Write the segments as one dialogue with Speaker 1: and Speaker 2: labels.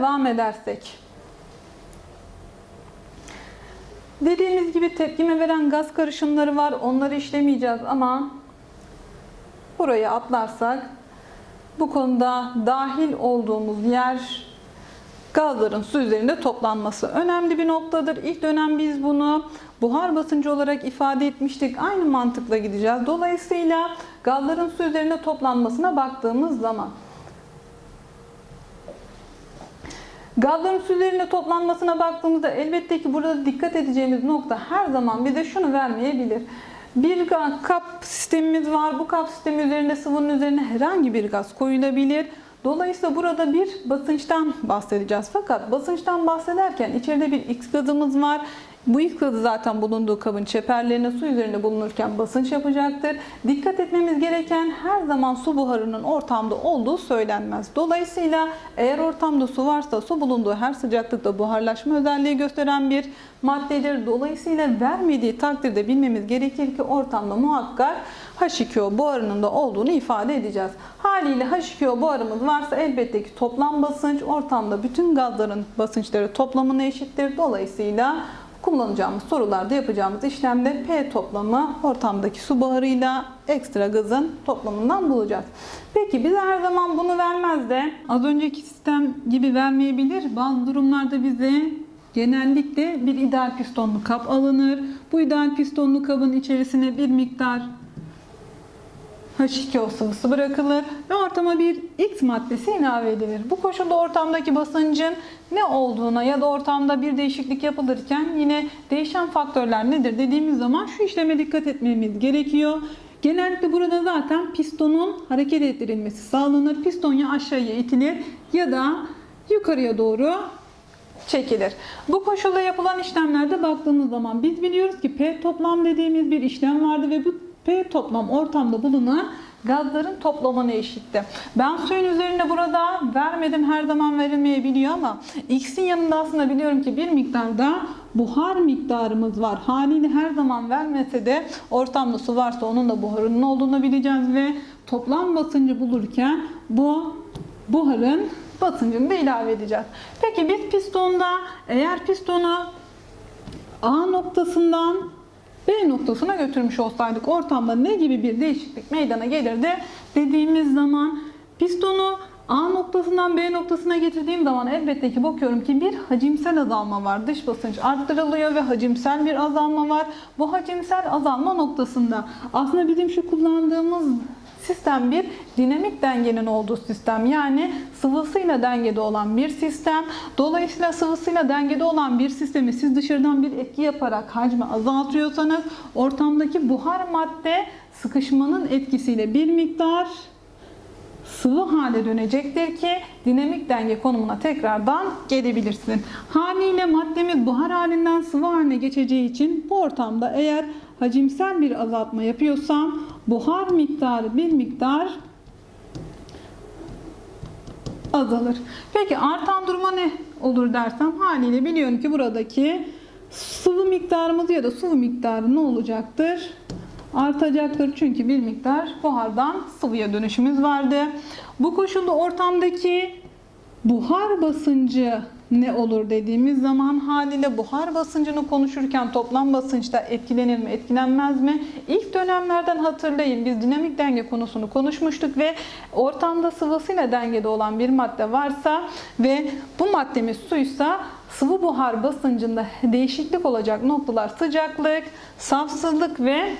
Speaker 1: devam edersek. Dediğimiz gibi tepkime veren gaz karışımları var. Onları işlemeyeceğiz ama burayı atlarsak bu konuda dahil olduğumuz yer gazların su üzerinde toplanması önemli bir noktadır. İlk dönem biz bunu buhar basıncı olarak ifade etmiştik. Aynı mantıkla gideceğiz. Dolayısıyla gazların su üzerinde toplanmasına baktığımız zaman Gazların su üzerinde toplanmasına baktığımızda elbette ki burada dikkat edeceğimiz nokta her zaman bize şunu vermeyebilir. Bir ga- kap sistemimiz var. Bu kap sistemi üzerinde sıvının üzerine herhangi bir gaz koyulabilir. Dolayısıyla burada bir basınçtan bahsedeceğiz. Fakat basınçtan bahsederken içeride bir X gazımız var. Bu gazı zaten bulunduğu kabın çeperlerine su üzerinde bulunurken basınç yapacaktır. Dikkat etmemiz gereken her zaman su buharının ortamda olduğu söylenmez. Dolayısıyla eğer ortamda su varsa su bulunduğu her sıcaklıkta buharlaşma özelliği gösteren bir maddedir. Dolayısıyla vermediği takdirde bilmemiz gerekir ki ortamda muhakkak H2O buharının da olduğunu ifade edeceğiz. Haliyle H2O buharımız varsa elbette ki toplam basınç ortamda bütün gazların basınçları toplamına eşittir. Dolayısıyla kullanacağımız sorularda yapacağımız işlemde P toplamı ortamdaki su buharıyla ekstra gazın toplamından bulacağız. Peki bize her zaman bunu vermez de az önceki sistem gibi vermeyebilir. Bazı durumlarda bize genellikle bir ideal pistonlu kap alınır. Bu ideal pistonlu kabın içerisine bir miktar H2O sıvısı bırakılır ve ortama bir X maddesi ilave edilir. Bu koşulda ortamdaki basıncın ne olduğuna ya da ortamda bir değişiklik yapılırken yine değişen faktörler nedir dediğimiz zaman şu işleme dikkat etmemiz gerekiyor. Genellikle burada zaten pistonun hareket ettirilmesi sağlanır. Piston ya aşağıya itilir ya da yukarıya doğru çekilir. Bu koşulda yapılan işlemlerde baktığımız zaman biz biliyoruz ki P toplam dediğimiz bir işlem vardı ve bu P toplam ortamda bulunan gazların toplamına eşitti. Ben suyun üzerinde burada vermedim her zaman verilmeyebiliyor ama X'in yanında aslında biliyorum ki bir miktarda buhar miktarımız var. Haliyle her zaman vermese de ortamda su varsa onun da buharının olduğunu bileceğiz ve toplam basıncı bulurken bu buharın basıncını da ilave edeceğiz. Peki biz pistonda eğer pistonu A noktasından B noktasına götürmüş olsaydık ortamda ne gibi bir değişiklik meydana gelirdi dediğimiz zaman pistonu A noktasından B noktasına getirdiğim zaman elbette ki bakıyorum ki bir hacimsel azalma var. Dış basınç arttırılıyor ve hacimsel bir azalma var. Bu hacimsel azalma noktasında aslında bizim şu kullandığımız sistem bir dinamik dengenin olduğu sistem. Yani sıvısıyla dengede olan bir sistem. Dolayısıyla sıvısıyla dengede olan bir sistemi siz dışarıdan bir etki yaparak hacmi azaltıyorsanız ortamdaki buhar madde sıkışmanın etkisiyle bir miktar sıvı hale dönecektir ki dinamik denge konumuna tekrardan gelebilirsin. Haliyle maddemiz buhar halinden sıvı haline geçeceği için bu ortamda eğer hacimsel bir azaltma yapıyorsam buhar miktarı bir miktar azalır. Peki artan duruma ne olur dersem haliyle biliyorum ki buradaki sıvı miktarımız ya da su miktarı ne olacaktır? Artacaktır çünkü bir miktar buhardan sıvıya dönüşümüz vardı. Bu koşulda ortamdaki buhar basıncı ne olur dediğimiz zaman haliyle buhar basıncını konuşurken toplam basınçta etkilenir mi etkilenmez mi? İlk dönemlerden hatırlayın biz dinamik denge konusunu konuşmuştuk ve ortamda sıvısıyla dengede olan bir madde varsa ve bu maddemiz suysa sıvı buhar basıncında değişiklik olacak noktalar sıcaklık, safsızlık ve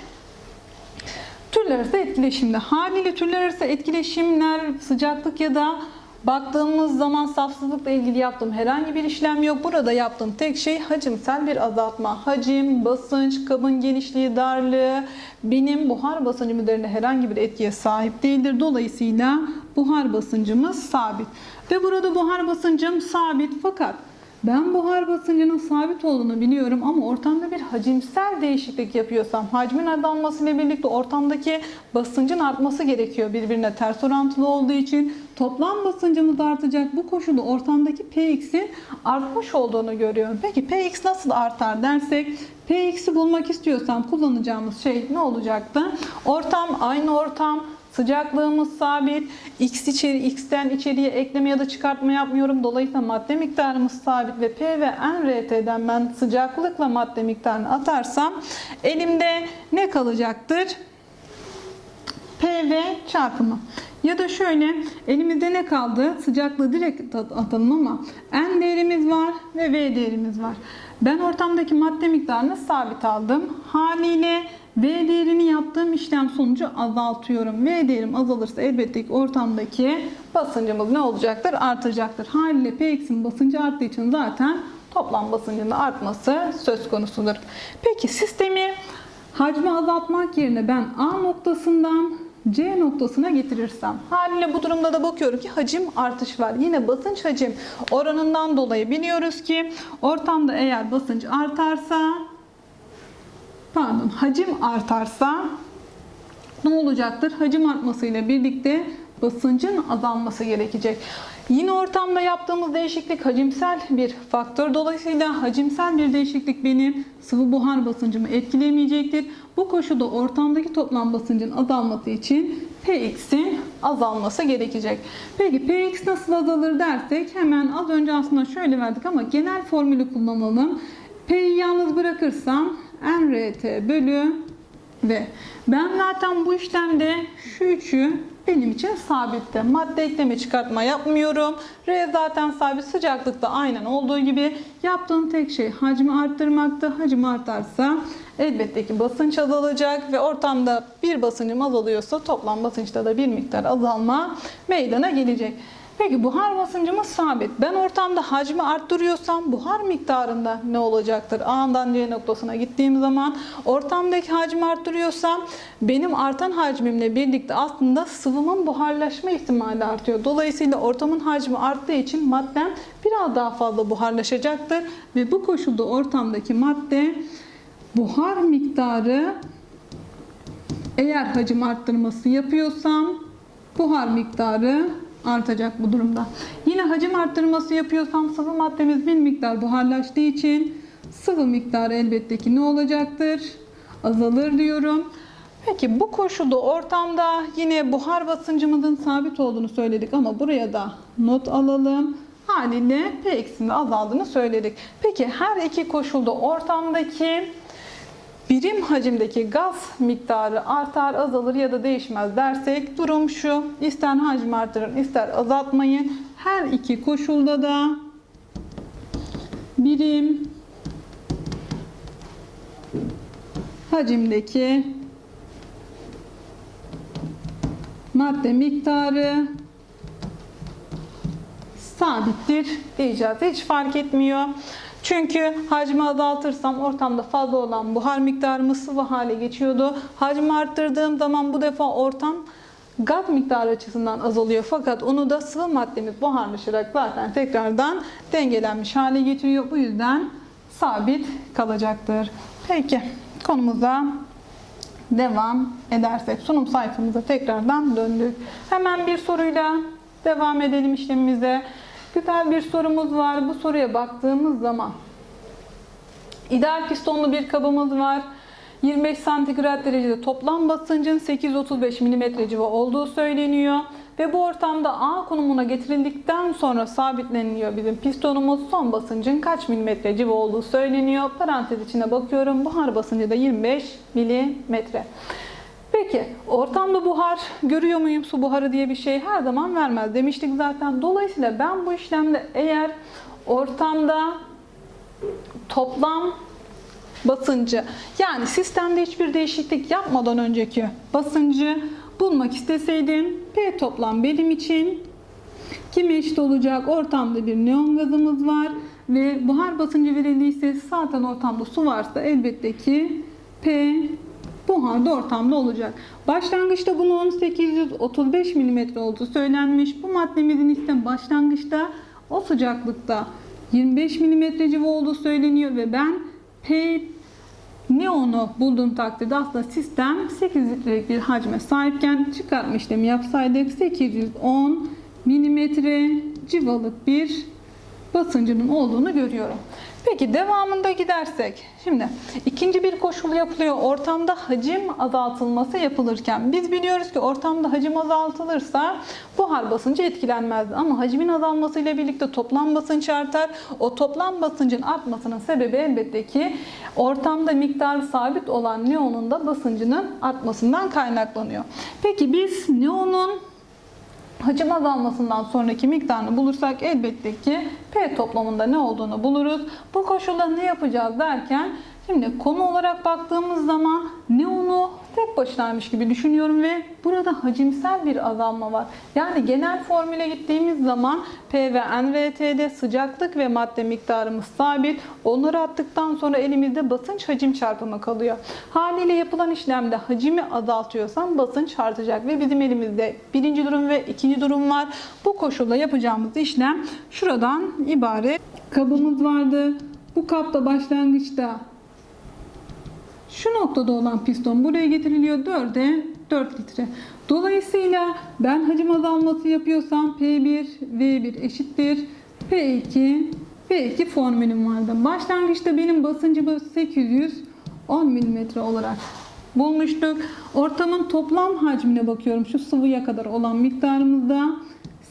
Speaker 1: Türler arası etkileşimde. Haliyle türler arası etkileşimler, sıcaklık ya da baktığımız zaman safsızlıkla ilgili yaptığım herhangi bir işlem yok. Burada yaptığım tek şey hacimsel bir azaltma. Hacim, basınç, kabın genişliği, darlığı benim buhar basıncım üzerinde herhangi bir etkiye sahip değildir. Dolayısıyla buhar basıncımız sabit. Ve burada buhar basıncım sabit fakat ben buhar basıncının sabit olduğunu biliyorum ama ortamda bir hacimsel değişiklik yapıyorsam hacmin azalmasıyla birlikte ortamdaki basıncın artması gerekiyor birbirine ters orantılı olduğu için toplam basıncımız artacak. Bu koşulda ortamdaki Px'in artmış olduğunu görüyorum. Peki Px nasıl artar dersek Px'i bulmak istiyorsam kullanacağımız şey ne olacaktı? Ortam aynı ortam Sıcaklığımız sabit. X içeri, X'ten içeriye ekleme ya da çıkartma yapmıyorum. Dolayısıyla madde miktarımız sabit ve P ve NRT'den ben sıcaklıkla madde miktarını atarsam elimde ne kalacaktır? PV çarpımı. Ya da şöyle elimizde ne kaldı? Sıcaklığı direkt at- atalım ama N değerimiz var ve V değerimiz var. Ben ortamdaki madde miktarını sabit aldım. Haliyle V değerini yaptığım işlem sonucu azaltıyorum. V değerim azalırsa elbette ki ortamdaki basıncımız ne olacaktır? Artacaktır. Haliyle Px'in basıncı arttığı için zaten toplam basıncın da artması söz konusudur. Peki sistemi Hacmi azaltmak yerine ben A noktasından C noktasına getirirsem haliyle bu durumda da bakıyorum ki hacim artış var. Yine basınç hacim oranından dolayı biliyoruz ki ortamda eğer basınç artarsa pardon hacim artarsa ne olacaktır? Hacim artmasıyla birlikte basıncın azalması gerekecek. Yine ortamda yaptığımız değişiklik hacimsel bir faktör. Dolayısıyla hacimsel bir değişiklik benim sıvı buhar basıncımı etkilemeyecektir. Bu koşulda ortamdaki toplam basıncın azalması için Px'in azalması gerekecek. Peki Px nasıl azalır dersek hemen az önce aslında şöyle verdik ama genel formülü kullanalım. P'yi yalnız bırakırsam NRT bölü ve ben zaten bu işlemde şu üçü benim için sabitte. Madde ekleme çıkartma yapmıyorum. R zaten sabit sıcaklıkta aynen olduğu gibi yaptığım tek şey hacmi arttırmaktı. Hacim artarsa elbette ki basınç azalacak ve ortamda bir basıncım azalıyorsa toplam basınçta da bir miktar azalma meydana gelecek. Peki buhar basıncımız sabit. Ben ortamda hacmi arttırıyorsam buhar miktarında ne olacaktır? A'dan C noktasına gittiğim zaman ortamdaki hacmi arttırıyorsam benim artan hacmimle birlikte aslında sıvımın buharlaşma ihtimali artıyor. Dolayısıyla ortamın hacmi arttığı için maddem biraz daha fazla buharlaşacaktır ve bu koşulda ortamdaki madde buhar miktarı eğer hacim arttırması yapıyorsam buhar miktarı artacak bu durumda. Yine hacim arttırması yapıyorsam sıvı maddemiz bir miktar buharlaştığı için sıvı miktarı elbette ki ne olacaktır? Azalır diyorum. Peki bu koşulda ortamda yine buhar basıncımızın sabit olduğunu söyledik ama buraya da not alalım. Haliyle P eksinin azaldığını söyledik. Peki her iki koşulda ortamdaki birim hacimdeki gaz miktarı artar, azalır ya da değişmez dersek durum şu. İster hacmi artırın, ister azaltmayın. Her iki koşulda da birim hacimdeki madde miktarı sabittir diyeceğiz. Hiç fark etmiyor. Çünkü hacmi azaltırsam ortamda fazla olan buhar miktarımız sıvı hale geçiyordu. Hacmi arttırdığım zaman bu defa ortam gaz miktarı açısından azalıyor. Fakat onu da sıvı maddemiz buharlaşarak zaten tekrardan dengelenmiş hale getiriyor. Bu yüzden sabit kalacaktır. Peki konumuza devam edersek sunum sayfamıza tekrardan döndük. Hemen bir soruyla devam edelim işlemimize. Güzel bir sorumuz var. Bu soruya baktığımız zaman ideal pistonlu bir kabımız var. 25 santigrat derecede toplam basıncın 835 mm civa olduğu söyleniyor. Ve bu ortamda A konumuna getirildikten sonra sabitleniliyor bizim pistonumuz. Son basıncın kaç milimetre civa olduğu söyleniyor. Parantez içine bakıyorum. Buhar basıncı da 25 milimetre. Peki ortamda buhar görüyor muyum su buharı diye bir şey her zaman vermez demiştik zaten. Dolayısıyla ben bu işlemde eğer ortamda toplam basıncı yani sistemde hiçbir değişiklik yapmadan önceki basıncı bulmak isteseydim P toplam benim için kime eşit olacak? Ortamda bir neon gazımız var ve buhar basıncı verildiyse zaten ortamda su varsa elbette ki P buhar da ortamda olacak. Başlangıçta bunun 835 mm olduğu söylenmiş. Bu maddemizin ise başlangıçta o sıcaklıkta 25 mm civa olduğu söyleniyor ve ben P neonu bulduğum takdirde aslında sistem 8 litrelik bir hacme sahipken çıkartma işlemi yapsaydık 810 milimetre civalık bir basıncının olduğunu görüyorum. Peki devamında gidersek. Şimdi ikinci bir koşul yapılıyor. Ortamda hacim azaltılması yapılırken. Biz biliyoruz ki ortamda hacim azaltılırsa buhar basıncı etkilenmez. Ama hacmin azalmasıyla birlikte toplam basınç artar. O toplam basıncın artmasının sebebi elbette ki ortamda miktarı sabit olan neonun da basıncının artmasından kaynaklanıyor. Peki biz neonun hacim azalmasından sonraki miktarını bulursak elbette ki P toplamında ne olduğunu buluruz. Bu koşulda ne yapacağız derken şimdi konu olarak baktığımız zaman neonu tek başınaymış gibi düşünüyorum ve burada hacimsel bir azalma var. Yani genel formüle gittiğimiz zaman P ve NRT'de sıcaklık ve madde miktarımız sabit. Onları attıktan sonra elimizde basınç hacim çarpımı kalıyor. Haliyle yapılan işlemde hacimi azaltıyorsam basınç artacak ve bizim elimizde birinci durum ve ikinci durum var. Bu koşulda yapacağımız işlem şuradan ibaret. Kabımız vardı. Bu kapta başlangıçta şu noktada olan piston buraya getiriliyor 4'e 4 litre. Dolayısıyla ben hacim azalması yapıyorsam P1 V1 eşittir P2 P2 formülüm vardı. Başlangıçta benim basıncımı 810 mm olarak bulmuştuk. Ortamın toplam hacmine bakıyorum. Şu sıvıya kadar olan miktarımızda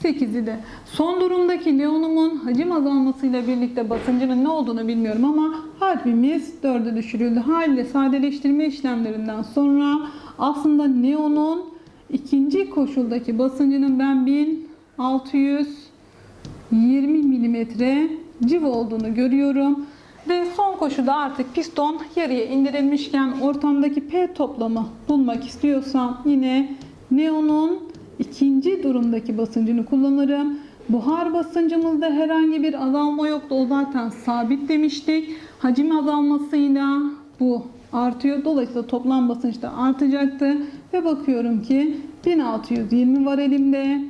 Speaker 1: 8 idi. Son durumdaki neonumun hacim azalmasıyla birlikte basıncının ne olduğunu bilmiyorum ama hacmimiz 4'e düşürüldü. Haliyle sadeleştirme işlemlerinden sonra aslında neonun ikinci koşuldaki basıncının ben 1620 milimetre civ olduğunu görüyorum. Ve son koşuda artık piston yarıya indirilmişken ortamdaki P toplamı bulmak istiyorsam yine neonun ikinci durumdaki basıncını kullanırım. Buhar basıncımızda herhangi bir azalma yoktu. O zaten sabit demiştik. Hacim azalmasıyla bu artıyor. Dolayısıyla toplam basınç da artacaktı. Ve bakıyorum ki 1620 var elimde.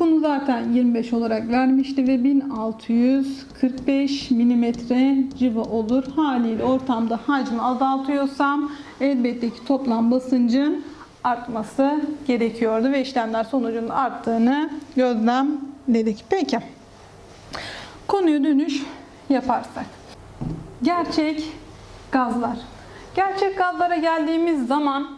Speaker 1: Bunu zaten 25 olarak vermişti ve 1645 milimetre civa olur. Haliyle ortamda hacmi azaltıyorsam elbette ki toplam basıncın artması gerekiyordu ve işlemler sonucunda arttığını gözlemledik. Peki. Konuya dönüş yaparsak. Gerçek gazlar. Gerçek gazlara geldiğimiz zaman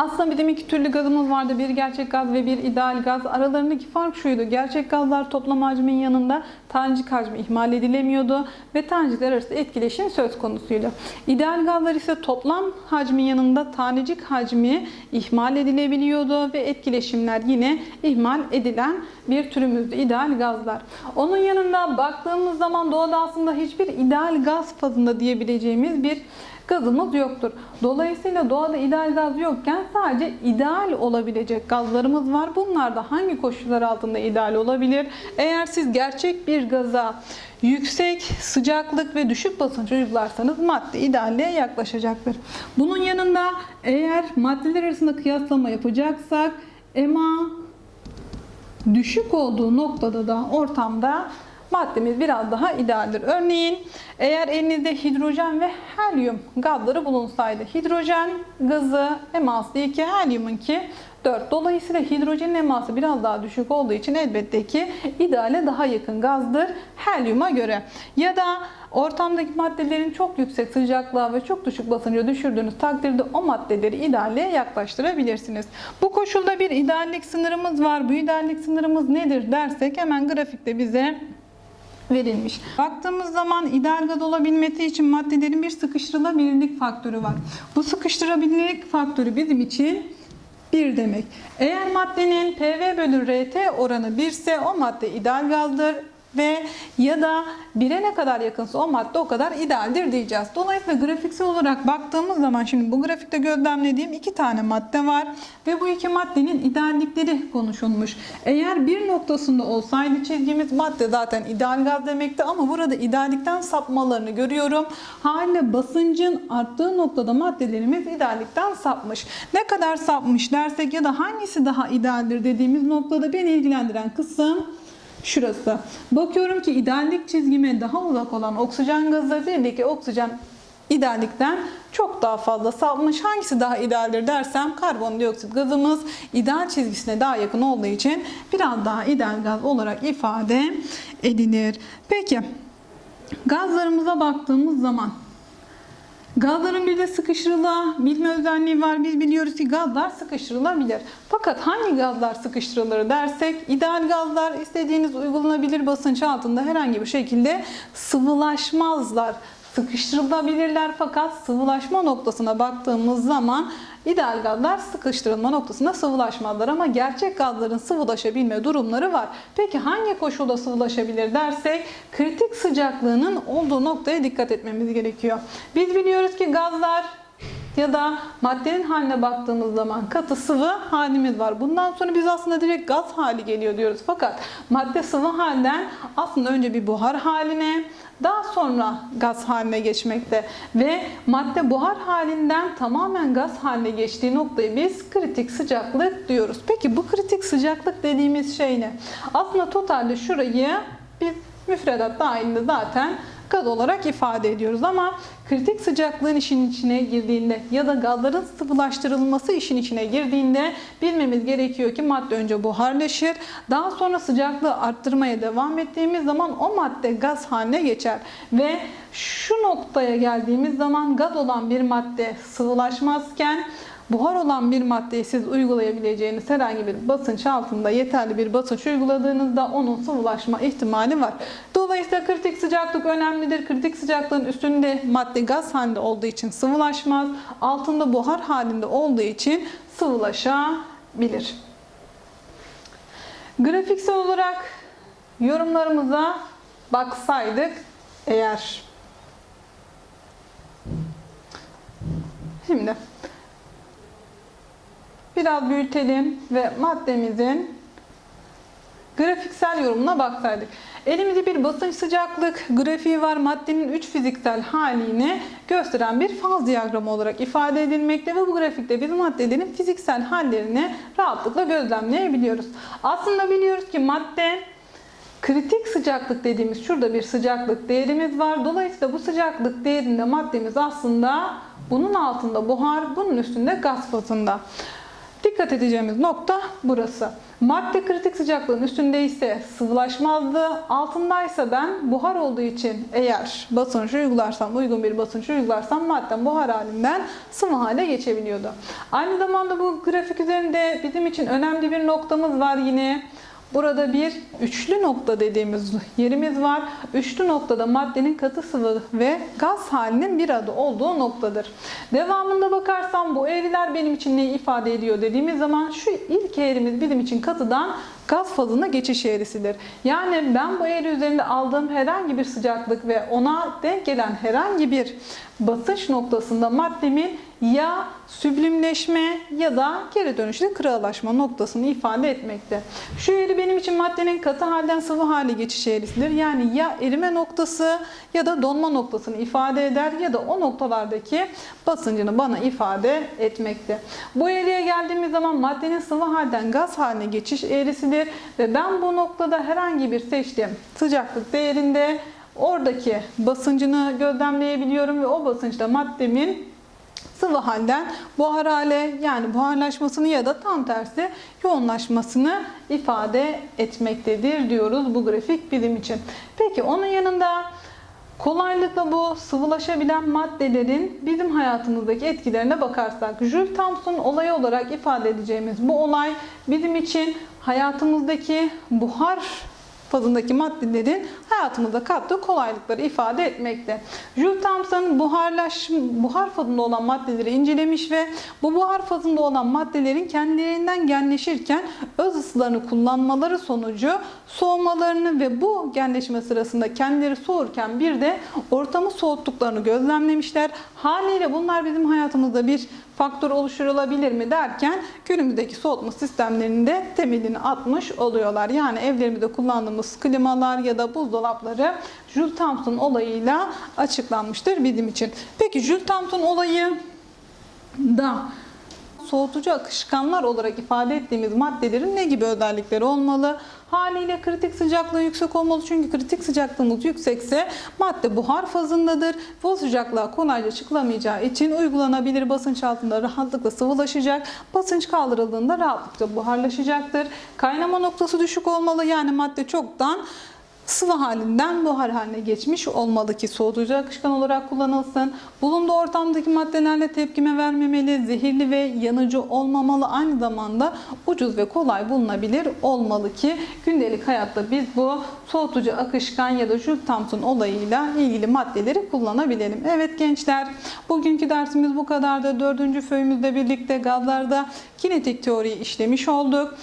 Speaker 1: aslında bizim iki türlü gazımız vardı. Bir gerçek gaz ve bir ideal gaz. Aralarındaki fark şuydu. Gerçek gazlar toplam hacmin yanında tanecik hacmi ihmal edilemiyordu ve tanecikler arası etkileşim söz konusuydu. İdeal gazlar ise toplam hacmin yanında tanecik hacmi ihmal edilebiliyordu ve etkileşimler yine ihmal edilen bir türümüzdü ideal gazlar. Onun yanında baktığımız zaman doğada aslında hiçbir ideal gaz fazında diyebileceğimiz bir gazımız yoktur. Dolayısıyla doğada ideal gaz yokken sadece ideal olabilecek gazlarımız var. Bunlar da hangi koşullar altında ideal olabilir? Eğer siz gerçek bir gaza yüksek sıcaklık ve düşük basınç uygularsanız madde idealliğe yaklaşacaktır. Bunun yanında eğer maddeler arasında kıyaslama yapacaksak EMA düşük olduğu noktada da ortamda maddemiz biraz daha idealdir. Örneğin eğer elinizde hidrojen ve helyum gazları bulunsaydı. Hidrojen gazı eması 2, helyumunki 4. Dolayısıyla hidrojenin eması biraz daha düşük olduğu için elbette ki ideale daha yakın gazdır helyuma göre. Ya da ortamdaki maddelerin çok yüksek sıcaklığa ve çok düşük basınca düşürdüğünüz takdirde o maddeleri idealliğe yaklaştırabilirsiniz. Bu koşulda bir ideallik sınırımız var. Bu ideallik sınırımız nedir dersek hemen grafikte bize verilmiş. Baktığımız zaman ideal gaz olabilmesi için maddelerin bir sıkıştırılabilirlik faktörü var. Bu sıkıştırabilirlik faktörü bizim için 1 demek. Eğer maddenin PV bölü RT oranı 1 ise o madde ideal gazdır ve ya da 1'e ne kadar yakınsa o madde o kadar idealdir diyeceğiz. Dolayısıyla grafiksel olarak baktığımız zaman şimdi bu grafikte gözlemlediğim iki tane madde var ve bu iki maddenin ideallikleri konuşulmuş. Eğer bir noktasında olsaydı çizgimiz madde zaten ideal gaz demekti ama burada ideallikten sapmalarını görüyorum. Haliyle basıncın arttığı noktada maddelerimiz ideallikten sapmış. Ne kadar sapmış dersek ya da hangisi daha idealdir dediğimiz noktada beni ilgilendiren kısım şurası. Bakıyorum ki ideallik çizgime daha uzak olan oksijen gazı birdeki oksijen ideallikten çok daha fazla sapmış. Hangisi daha idealdir dersem karbondioksit gazımız ideal çizgisine daha yakın olduğu için biraz daha ideal gaz olarak ifade edilir. Peki Gazlarımıza baktığımız zaman Gazların bir de sıkıştırılabilme özelliği var. Biz biliyoruz ki gazlar sıkıştırılabilir. Fakat hangi gazlar sıkıştırılır dersek ideal gazlar istediğiniz uygulanabilir basınç altında herhangi bir şekilde sıvılaşmazlar. Sıkıştırılabilirler fakat sıvılaşma noktasına baktığımız zaman ideal gazlar sıkıştırılma noktasında sıvılaşmazlar ama gerçek gazların sıvılaşabilme durumları var. Peki hangi koşulda sıvılaşabilir dersek kritik sıcaklığının olduğu noktaya dikkat etmemiz gerekiyor. Biz biliyoruz ki gazlar ya da maddenin haline baktığımız zaman katı sıvı halimiz var. Bundan sonra biz aslında direkt gaz hali geliyor diyoruz. Fakat madde sıvı halden aslında önce bir buhar haline daha sonra gaz haline geçmekte ve madde buhar halinden tamamen gaz haline geçtiği noktayı biz kritik sıcaklık diyoruz. Peki bu kritik sıcaklık dediğimiz şey ne? Aslında totalde şurayı biz müfredat dahilinde zaten gaz olarak ifade ediyoruz ama kritik sıcaklığın işin içine girdiğinde ya da gazların sıvılaştırılması işin içine girdiğinde bilmemiz gerekiyor ki madde önce buharlaşır. Daha sonra sıcaklığı arttırmaya devam ettiğimiz zaman o madde gaz haline geçer. Ve şu noktaya geldiğimiz zaman gaz olan bir madde sıvılaşmazken Buhar olan bir maddeyi siz uygulayabileceğiniz herhangi bir basınç altında yeterli bir basınç uyguladığınızda onun sıvılaşma ihtimali var. Dolayısıyla kritik sıcaklık önemlidir. Kritik sıcaklığın üstünde madde gaz halinde olduğu için sıvılaşmaz. Altında buhar halinde olduğu için sıvılaşabilir. Grafiksel olarak yorumlarımıza baksaydık eğer Şimdi biraz büyütelim ve maddemizin grafiksel yorumuna baksaydık. Elimizde bir basınç sıcaklık grafiği var. Maddenin 3 fiziksel halini gösteren bir faz diyagramı olarak ifade edilmekte ve bu grafikte biz maddelerin fiziksel hallerini rahatlıkla gözlemleyebiliyoruz. Aslında biliyoruz ki madde kritik sıcaklık dediğimiz şurada bir sıcaklık değerimiz var. Dolayısıyla bu sıcaklık değerinde maddemiz aslında bunun altında buhar, bunun üstünde gaz fazında. Dikkat edeceğimiz nokta burası. Madde kritik sıcaklığın üstündeyse sıvılaşmazdı. Altındaysa ben buhar olduğu için eğer basınç uygularsam, uygun bir basınç uygularsam maddem buhar halinden sıvı hale geçebiliyordu. Aynı zamanda bu grafik üzerinde bizim için önemli bir noktamız var yine. Burada bir üçlü nokta dediğimiz yerimiz var. Üçlü noktada maddenin katı sıvı ve gaz halinin bir adı olduğu noktadır. Devamında bakarsam bu eğriler benim için neyi ifade ediyor dediğimiz zaman şu ilk eğrimiz bizim için katıdan gaz fazına geçiş eğrisidir. Yani ben bu eğri üzerinde aldığım herhangi bir sıcaklık ve ona denk gelen herhangi bir basınç noktasında maddemin ya süblimleşme ya da geri dönüşlü kırılaşma noktasını ifade etmekte. Şu eğri benim için maddenin katı halden sıvı hale geçiş eğrisidir. Yani ya erime noktası ya da donma noktasını ifade eder ya da o noktalardaki basıncını bana ifade etmekte. Bu eğriye geldiğimiz zaman maddenin sıvı halden gaz haline geçiş eğrisidir ve ben bu noktada herhangi bir seçtiğim sıcaklık değerinde oradaki basıncını gözlemleyebiliyorum ve o basınçta maddemin sıvı halden buhar hale yani buharlaşmasını ya da tam tersi yoğunlaşmasını ifade etmektedir diyoruz bu grafik bizim için. Peki onun yanında kolaylıkla bu sıvılaşabilen maddelerin bizim hayatımızdaki etkilerine bakarsak Jules Thompson olayı olarak ifade edeceğimiz bu olay bizim için hayatımızdaki buhar fazındaki maddelerin hayatımıza kattığı kolaylıkları ifade etmekte. Jules Thompson buharlaş, buhar fazında olan maddeleri incelemiş ve bu buhar fazında olan maddelerin kendilerinden genleşirken öz ısılarını kullanmaları sonucu soğumalarını ve bu genleşme sırasında kendileri soğurken bir de ortamı soğuttuklarını gözlemlemişler. Haliyle bunlar bizim hayatımızda bir faktör oluşturulabilir mi derken günümüzdeki soğutma sistemlerinde temelini atmış oluyorlar. Yani evlerimizde kullandığımız klimalar ya da buzdolapları Jules Thompson olayıyla açıklanmıştır bizim için. Peki Jules Thompson olayı da soğutucu akışkanlar olarak ifade ettiğimiz maddelerin ne gibi özellikleri olmalı? Haliyle kritik sıcaklığı yüksek olmalı çünkü kritik sıcaklığımız yüksekse madde buhar fazındadır. Bu sıcaklığa kolayca çıkılamayacağı için uygulanabilir basınç altında rahatlıkla sıvılaşacak. Basınç kaldırıldığında rahatlıkla buharlaşacaktır. Kaynama noktası düşük olmalı yani madde çoktan sıvı halinden buhar haline geçmiş olmalı ki soğutucu akışkan olarak kullanılsın. Bulunduğu ortamdaki maddelerle tepkime vermemeli, zehirli ve yanıcı olmamalı. Aynı zamanda ucuz ve kolay bulunabilir olmalı ki gündelik hayatta biz bu soğutucu akışkan ya da Jules Thompson olayıyla ilgili maddeleri kullanabilelim. Evet gençler, bugünkü dersimiz bu kadardı. Dördüncü föyümüzle birlikte gazlarda kinetik teoriyi işlemiş olduk.